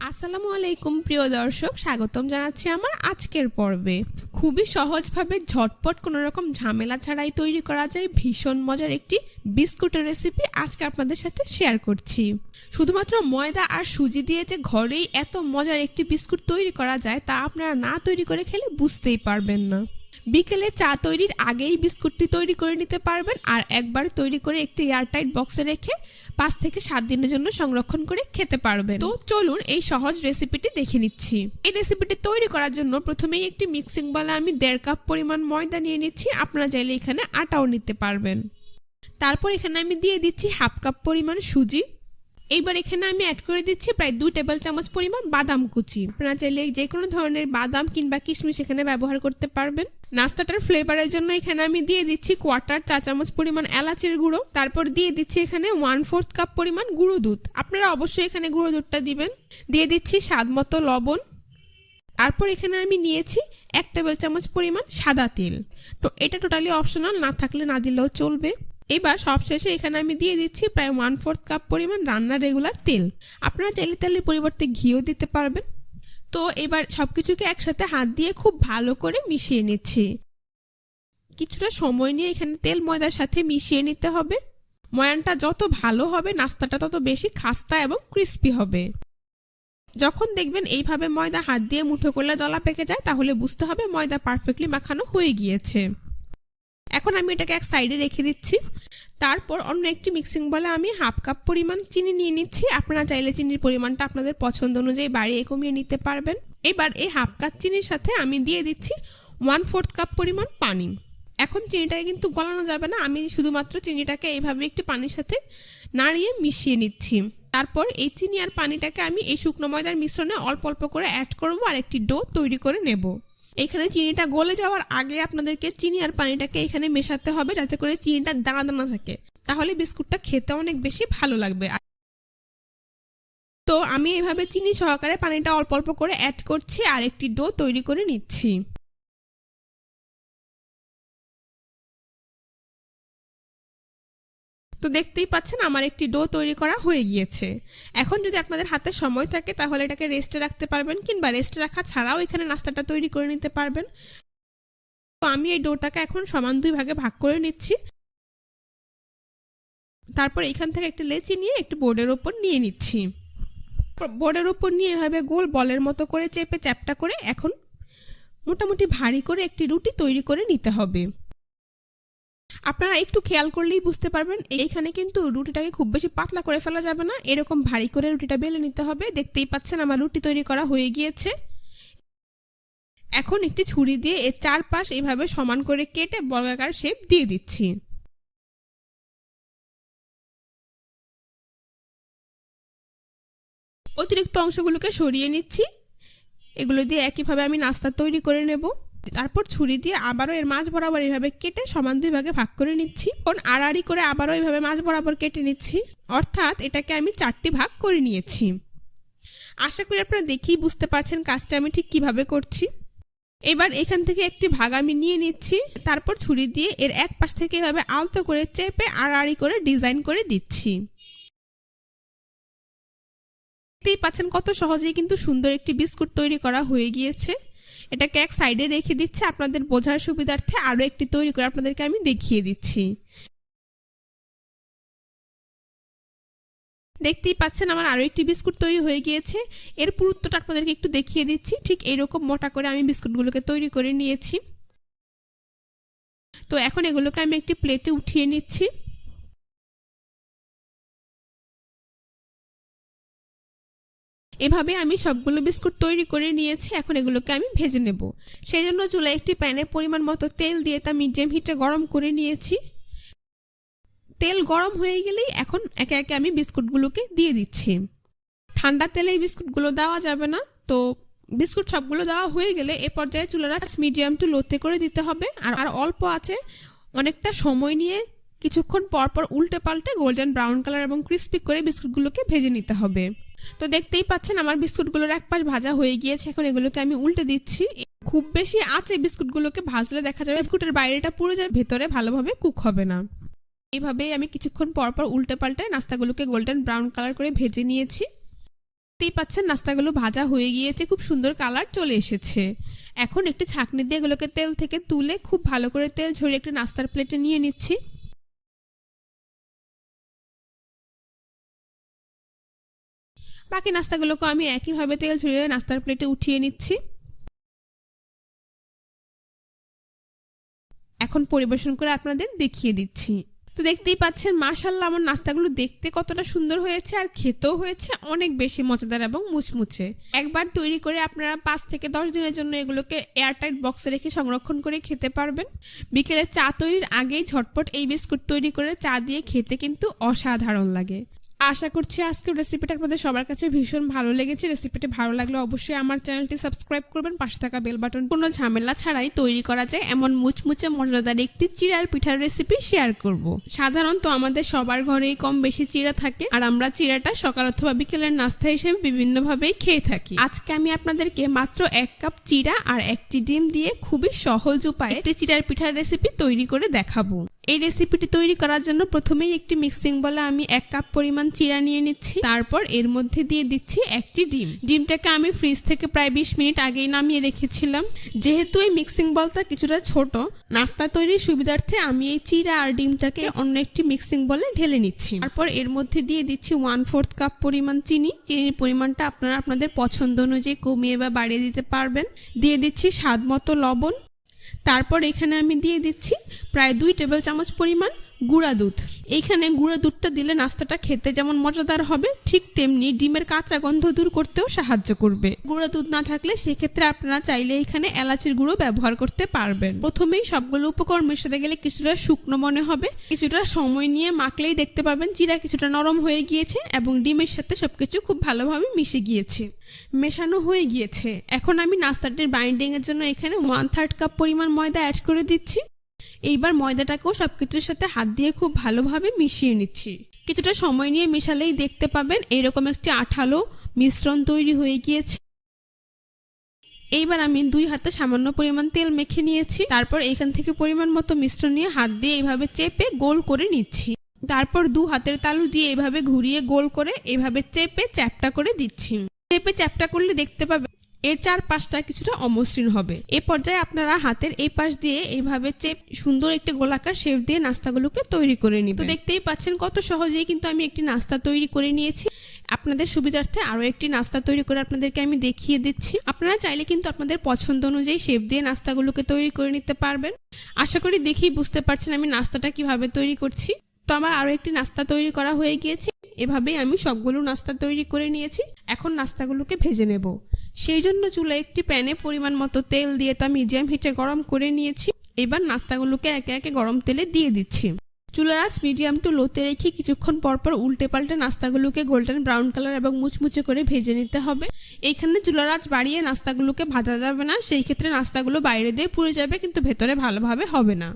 আসসালামু আলাইকুম, প্রিয় দর্শক। স্বাগতম জানাচ্ছি আমার আজকের পর্বে। খুবই সহজভাবে ঝটপট কোনো রকম ঝামেলা ছাড়াই তৈরি করা যায় ভীষণ মজার একটি বিস্কুটের রেসিপি আজকে আপনাদের সাথে শেয়ার করছি। শুধুমাত্র ময়দা আর সুজি দিয়ে যে ঘরেই এত মজার একটি বিস্কুট তৈরি করা যায় তা আপনারা না তৈরি করে খেলে বুঝতেই পারবেন না। বিকেলে চা তৈরির আগেই বিস্কুটটি তৈরি করে নিতে পারবেন আর একবার তৈরি করে একটি এয়ারটাইট বক্সে রেখে পাঁচ থেকে সাত দিনের জন্য সংরক্ষণ করে খেতে পারবেন। তো চলুন এই সহজ রেসিপিটি দেখে নিচ্ছি। এই রেসিপিটি তৈরি করার জন্য প্রথমেই একটি মিক্সিং বলে আমি দেড় কাপ পরিমাণ ময়দা নিয়ে নিচ্ছি। আপনারা চাইলে এখানে আটাও নিতে পারবেন। তারপর এখানে আমি দিয়ে দিচ্ছি হাফ কাপ পরিমাণ সুজি। এইবার এখানে আমি অ্যাড করে দিচ্ছি প্রায় দু টেবিল চামচ পরিমাণ বাদাম কুচি। আপনারা চাইলে যে কোনো ধরনের বাদাম কিংবা কিশমিশ এখানে ব্যবহার করতে পারবেন। নাস্তাটার ফ্লেভারের জন্য এখানে আমি দিয়ে দিচ্ছি কোয়ার্টার চা চামচ পরিমাণ এলাচের গুঁড়ো, তারপর দিয়ে দিচ্ছি এখানে ওয়ান ফোর্থ কাপ পরিমাণ গুঁড়ো দুধ। আপনারা অবশ্যই এখানে গুঁড়ো দুধটা দিবেন। দিয়ে দিচ্ছি স্বাদ মতো লবণ। তারপর এখানে আমি নিয়েছি এক টেবিল চামচ পরিমাণ সাদা তেল। তো এটা টোটালি অপশনাল না থাকলে না দিলেও চলবে। এবার সবশেষে এখানে আমি দিয়ে দিচ্ছি প্রায় ওয়ান ফোর্থ কাপ পরিমাণ রান্নার রেগুলার তেল। আপনারা চাইলে তেলের পরিবর্তে ঘিও দিতে পারবেন। তো এবার সব কিছুকে একসাথে হাত দিয়ে খুব ভালো করে মিশিয়ে নিচ্ছি। কিছুটা সময় নিয়ে এখানে তেল ময়দার সাথে মিশিয়ে নিতে হবে। ময়ানটা যত ভালো হবে, নাস্তাটা তত বেশি খাস্তা এবং ক্রিস্পি হবে। যখন দেখবেন এইভাবে ময়দা হাত দিয়ে মুঠো করলে দলা পেকে যায়, তাহলে বুঝতে হবে ময়দা পারফেক্টলি মাখানো হয়ে গিয়েছে। এখন আমি এটাকে এক সাইডে রেখে দিচ্ছি। তারপর অন্য একটি মিক্সিং বলে আমি হাফ কাপ পরিমাণ চিনি নিয়ে নিচ্ছি। আপনারা চাইলে চিনির পরিমাণটা আপনাদের পছন্দ অনুযায়ী বাড়িয়ে কমিয়ে নিতে পারবেন। এবার এই হাফ কাপ চিনির সাথে আমি দিয়ে দিচ্ছি ওয়ান ফোর্থ কাপ পরিমাণ পানি। এখন চিনিটাকে কিন্তু গলানো যাবে না। আমি শুধুমাত্র চিনিটাকে এইভাবে একটু পানির সাথে নাড়িয়ে মিশিয়ে নিচ্ছি। তারপর এই চিনি আর পানিটাকে আমি এই শুকনো ময়দার মিশ্রণে অল্প অল্প করে অ্যাড করব আর একটি ডো তৈরি করে নেব। এখানে চিনিটা গলে যাওয়ার আগে আপনাদেরকে চিনি আর পানিটাকে এখানে মেশাতে হবে যাতে করে চিনিটা দানা দানা থাকে। তাহলে বিস্কুটটা খেতে অনেক বেশি ভালো লাগবে। তো আমি এভাবে চিনি সহকারে পানিটা অল্প অল্প করে অ্যাড করছি আর একটি ডো তৈরি করে নিচ্ছি। তো দেখতেই পাচ্ছেন আমার একটি ডো তৈরি করা হয়ে গিয়েছে। এখন যদি আপনাদের হাতে সময় থাকে, তাহলে এটাকে রেস্টে রাখতে পারবেন কিংবা রেস্টে রাখা ছাড়াও এখানে নাস্তাটা তৈরি করে নিতে পারবেন। তো আমি এই ডোটাকে এখন সমান দুই ভাগে ভাগ করে নিচ্ছি। তারপর এখান থেকে একটা লেচি নিয়ে একটু বোর্ডের ওপর নিয়ে নিচ্ছি। বোর্ডের ওপর নিয়ে এভাবে গোল বলের মতো করে চেপে চ্যাপটা করে এখন মোটামুটি ভারী করে একটি রুটি তৈরি করে নিতে হবে। আপনারা একটু খেয়াল করলেই বুঝতে পারবেন, এইখানে কিন্তু রুটিটাকে খুব বেশি পাতলা করে ফেলা যাবে না। এরকম ভারী করে রুটিটা বেলে নিতে হবে। দেখতেই পাচ্ছেন আমার রুটি তৈরি করা হয়ে গিয়েছে। এখন একটি ছুরি দিয়ে এর চারপাশ এইভাবে সমান করে কেটে বর্গাকার শেপ দিয়ে দিচ্ছি। অতিরিক্ত অংশগুলোকে সরিয়ে নিচ্ছি। এগুলো দিয়ে একইভাবে আমি নাস্তা তৈরি করে নেব। তারপর ছুরি দিয়ে আবারও এর মাছ বরাবর এইভাবে কেটে সমান দুই ভাগে ভাগ করে নিচ্ছি। কোন আড়াআড়ি করে আবারও এইভাবে মাছ বরাবর কেটে নিচ্ছি। অর্থাৎ এটাকে আমি চারটি ভাগ করে নিয়েছি। আশা করি আপনারা দেখেই বুঝতে পারছেন কাজটা আমি ঠিক কীভাবে করছি। এবার এখান থেকে একটি ভাগ আমি নিয়ে নিচ্ছি। তারপর ছুরি দিয়ে এর এক পাশ থেকে এভাবে আলতো করে চেপে আড়াআড়ি করে ডিজাইন করে দিচ্ছি। দেখতেই পাচ্ছেন কত সহজেই কিন্তু সুন্দর একটি বিস্কুট তৈরি করা হয়ে গিয়েছে। এটাকে এক সাইডে রেখে দিচ্ছে। আপনাদের বোঝার সুবিধার্থে আরও একটি তৈরি করে আপনাদেরকে আমি দেখিয়ে দিচ্ছি। দেখতেই পাচ্ছেন আমার আরও একটি বিস্কুট তৈরি হয়ে গিয়েছে। এর পুরুত্বটা আপনাদেরকে একটু দেখিয়ে দিচ্ছি। ঠিক এইরকম মোটা করে আমি বিস্কুটগুলোকে তৈরি করে নিয়েছি। তো এখন এগুলোকে আমি একটি প্লেটে উঠিয়ে নিচ্ছি। এভাবে আমি সবগুলো বিস্কুট তৈরি করে নিয়েছি, এখন এগুলোকে আমি ভেজে নেব। সেই জন্য চুলা একটি প্যানে পরিমাণ মতো তেল দিয়ে তা মিডিয়াম হিটে গরম করে নিয়েছি। তেল গরম হয়ে গেলেই এখন একে একে আমি বিস্কুটগুলোকে দিয়ে দিচ্ছি। ঠান্ডা তেলে এই বিস্কুটগুলো দেওয়া যাবে না, তো বিস্কুট সবগুলো দেওয়া হয়ে গেলে এ পর্যায়ে চুলার মিডিয়াম টু লোতে করে দিতে হবে। আর আর অল্প আছে, অনেকটা সময় নিয়ে কিছুক্ষণ পর পর উল্টে পাল্টে গোল্ডেন ব্রাউন কালার এবং ক্রিস্পি করে বিস্কুটগুলোকে ভেজে নিতে হবে। তো দেখতেই পাচ্ছেন আমার বিস্কুটগুলোর এক পাশ ভাজা হয়ে গিয়েছে। এখন এগুলোকে আমি উল্টে দিচ্ছি। খুব বেশি আছে বিস্কুটগুলোকে ভাজলে দেখা যাবে বিস্কুটের বাইরেটা পুরো যায়, ভেতরে ভালোভাবে কুক হবে না। এইভাবেই আমি কিছুক্ষণ পর পর উল্টে পাল্টে নাস্তাগুলোকে গোল্ডেন ব্রাউন কালার করে ভেজে নিয়েছি। দেখতেই পাচ্ছেন নাস্তাগুলো ভাজা হয়ে গিয়েছে, খুব সুন্দর কালার চলে এসেছে। এখন একটি ছাঁকনি দিয়ে এগুলোকে তেল থেকে তুলে খুব ভালো করে তেল ঝরিয়ে একটা নাস্তার প্লেটে নিয়ে নিচ্ছি। বাকি নাস্তাগুলোকে আমি একইভাবে তেল ঝরিয়ে নাস্তার প্লেটে উঠিয়ে নিচ্ছি। এখন পরিবেশন করে আপনাদের দেখিয়ে দিচ্ছি। তো দেখতেই পাচ্ছেন মাশাল্লাহ আমার নাস্তাগুলো দেখতে কতটা সুন্দর হয়েছে আর খেতেও হয়েছে অনেক বেশি মজাদার এবং মুচমুচে। একবার তৈরি করে আপনারা পাঁচ থেকে দশ দিনের জন্য এগুলোকে এয়ারটাইট বক্সে রেখে সংরক্ষণ করে খেতে পারবেন। বিকেলে চা তৈরির আগেই ঝটপট এই বিস্কুট তৈরি করে চা দিয়ে খেতে কিন্তু অসাধারণ লাগে। আশা করছি আজকের রেসিপিটা আপনাদের সবার কাছে ভীষণ ভালো লেগেছে। রেসিপিটি ভালো লাগলে অবশ্যই আমার চ্যানেলটি সাবস্ক্রাইব করবেন, পাশে থাকা বেল বাটন কোনো ঝামেলা ছাড়াই তৈরি করা যায় এমন মুচমুচে মজাদার একটি চিড়ার পিঠার রেসিপি শেয়ার করব। সাধারণত আমাদের সবার ঘরেই কম বেশি চিড়া থাকে আর আমরা চিড়াটা সকাল অথবা বিকেলের নাস্তা হিসেবে বিভিন্নভাবেই খেয়ে থাকি। আজকে আমি আপনাদেরকে মাত্র এক কাপ চিড়া আর একটি ডিম দিয়ে খুবই সহজ উপায়ে একটি চিড়ার পিঠার রেসিপি তৈরি করে দেখাবো। এই রেসিপিটি তৈরি করার জন্য প্রথমেই একটি মিক্সিং বলে আমি এক কাপ পরিমাণ চিরা নিয়ে নিচ্ছি। তারপর এর মধ্যে দিয়ে দিচ্ছি একটি ডিম। ডিমটাকে আমি ফ্রিজ থেকে প্রায় বিশ মিনিট আগেই নামিয়ে রেখেছিলাম। যেহেতু এই মিক্সিং বলটা কিছুটা ছোট, নাস্তা তৈরির সুবিধার্থে আমি এই চিরা আর ডিমটাকে অন্য একটি মিক্সিং বলে ঢেলে নিচ্ছি। তারপর এর মধ্যে দিয়ে দিচ্ছি ওয়ান ফোর্থ কাপ পরিমাণ চিনি। চিনির পরিমাণটা আপনারা আপনাদের পছন্দ অনুযায়ী কমিয়ে বা বাড়িয়ে দিতে পারবেন। দিয়ে দিচ্ছি স্বাদ মতো লবণ। তারপর এখানে আমি দিয়ে দিচ্ছি প্রায় দুই টেবিল চামচ পরিমাণ গুঁড়া দুধ। এইখানে গুঁড়া দুধটা দিলে নাস্তাটা খেতে যেমন মজাদার হবে, ঠিক তেমনি ডিমের কাঁচা গন্ধ দূর করতেও সাহায্য করবে। গুঁড়া দুধ না থাকলে সেক্ষেত্রে আপনারা চাইলে এখানে এলাচির গুঁড়ো ব্যবহার করতে পারবেন। প্রথমেই সবগুলো উপকরণ মেশাতে গেলে কিছুটা শুকনো মনে হবে, কিছুটা সময় নিয়ে মাখলেই দেখতে পাবেন জিরা কিছুটা নরম হয়ে গিয়েছে এবং ডিমের সাথে সবকিছু খুব ভালোভাবে মিশে গিয়েছে। মেশানো হয়ে গিয়েছে। এখন আমি নাস্তাটির বাইন্ডিং এর জন্য এখানে ওয়ান থার্ড কাপ পরিমাণ ময়দা অ্যাড করে দিচ্ছি। এইবার ময়দাটাকেও সব কিছুর সাথে হাত দিয়ে খুব ভালোভাবে মিশিয়ে নিচ্ছি। কিছুটা সময় নিয়ে মেশালেই দেখতে পাবেন এরকম একটি আঠালো মিশ্রণ তৈরি হয়ে গিয়েছে। এইবার আমি দুই হাতে সামান্য পরিমাণ তেল মেখে নিয়েছি। তারপর এখান থেকে পরিমাণ মতো মিশ্রণ নিয়ে হাত দিয়ে এইভাবে চেপে গোল করে নিচ্ছি। তারপর দু হাতের তালু দিয়ে এভাবে ঘুরিয়ে গোল করে এভাবে চেপে চ্যাপটা করে দিচ্ছি। চেপে চ্যাপটা করলে দেখতে পাবে এর চার পাশটা কিছুটা অমসৃণ হবে। এ পর্যায়ে আপনারা হাতের এই পাশ দিয়ে এইভাবে চেপ সুন্দর একটি গোলাকার শেপ দিয়ে নাস্তাগুলোকে তৈরি করে নিবেন। তো দেখতেই পাচ্ছেন কত সহজেই কিন্তু আমি একটি নাস্তা তৈরি করে নিয়েছি। আপনাদের সুবিধার্থে আরও একটি নাস্তা তৈরি করে আপনাদেরকে আমি দেখিয়ে দিচ্ছি। আপনারা চাইলে কিন্তু আপনাদের পছন্দ অনুযায়ী শেপ দিয়ে নাস্তাগুলোকে তৈরি করে নিতে পারবেন। আশা করি দেখেই বুঝতে পারছেন আমি নাস্তাটা কীভাবে তৈরি করছি। তো আমার আরও একটি নাস্তা তৈরি করা হয়ে গিয়েছে। এভাবেই আমি সবগুলো নাস্তা তৈরি করে নিয়েছি। এখন নাস্তাগুলোকে ভেজে নেব। সেই জন্য চুলায় একটি প্যানে পরিমাণ মতো তেল দিয়ে তা মিডিয়াম হিটে গরম করে নিয়েছি। এবার নাস্তাগুলোকে একে একে গরম তেলে দিয়ে দিচ্ছি। চুলার আঁচ মিডিয়াম টু লোতে রেখে কিছুক্ষণ পরপর উল্টে পাল্টে নাস্তাগুলোকে গোল্ডেন ব্রাউন কালার এবং মুচমুচে করে ভেজে নিতে হবে। এইখানে চুলার আঁচ বাড়িয়ে নাস্তাগুলোকে ভাজা যাবে না, সেই ক্ষেত্রে নাস্তাগুলো বাইরে দিয়ে পুড়ে যাবে, কিন্তু ভেতরে ভালোভাবে হবে না।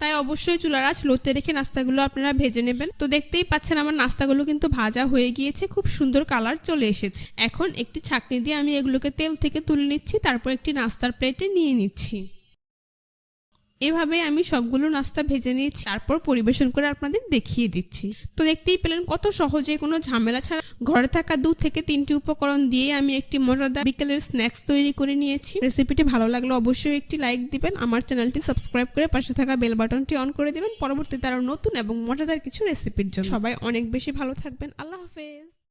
তাই অবশ্যই চুলার আঁচ লোতে রেখে নাস্তাগুলো আপনারা ভেজে নেবেন। তো দেখতেই পাচ্ছেন আমার নাস্তাগুলো কিন্তু ভাজা হয়ে গিয়েছে, খুব সুন্দর কালার চলে এসেছে। এখন একটি ছাকনি দিয়ে আমি এগুলোকে তেল থেকে তুলে নিচ্ছি, তারপর একটি নাস্তার প্লেটে নিয়ে নিচ্ছি। এভাবে আমি সবগুলো নাস্তা ভেজে নিয়েছি, তারপর পরিবেশন করে আপনাদের দেখিয়ে দিচ্ছি। তো দেখতেই পেলেন কত সহজে কোনো ঝামেলা ছাড়া ঘরে থাকা দু থেকে তিনটি উপকরণ দিয়ে আমি একটি মজাদার বিকেলের স্ন্যাক্স তৈরি করে নিয়েছি। রেসিপিটি ভালো লাগলে অবশ্যই একটি লাইক দিবেন, আমার চ্যানেলটি সাবস্ক্রাইব করে পাশে থাকা বেল বাটনটি অন করে দিবেন। পরবর্তীতে আরও নতুন এবং মজাদার কিছু রেসিপির জন্য। সবাই অনেক বেশি ভালো থাকবেন। আল্লাহ হাফেজ।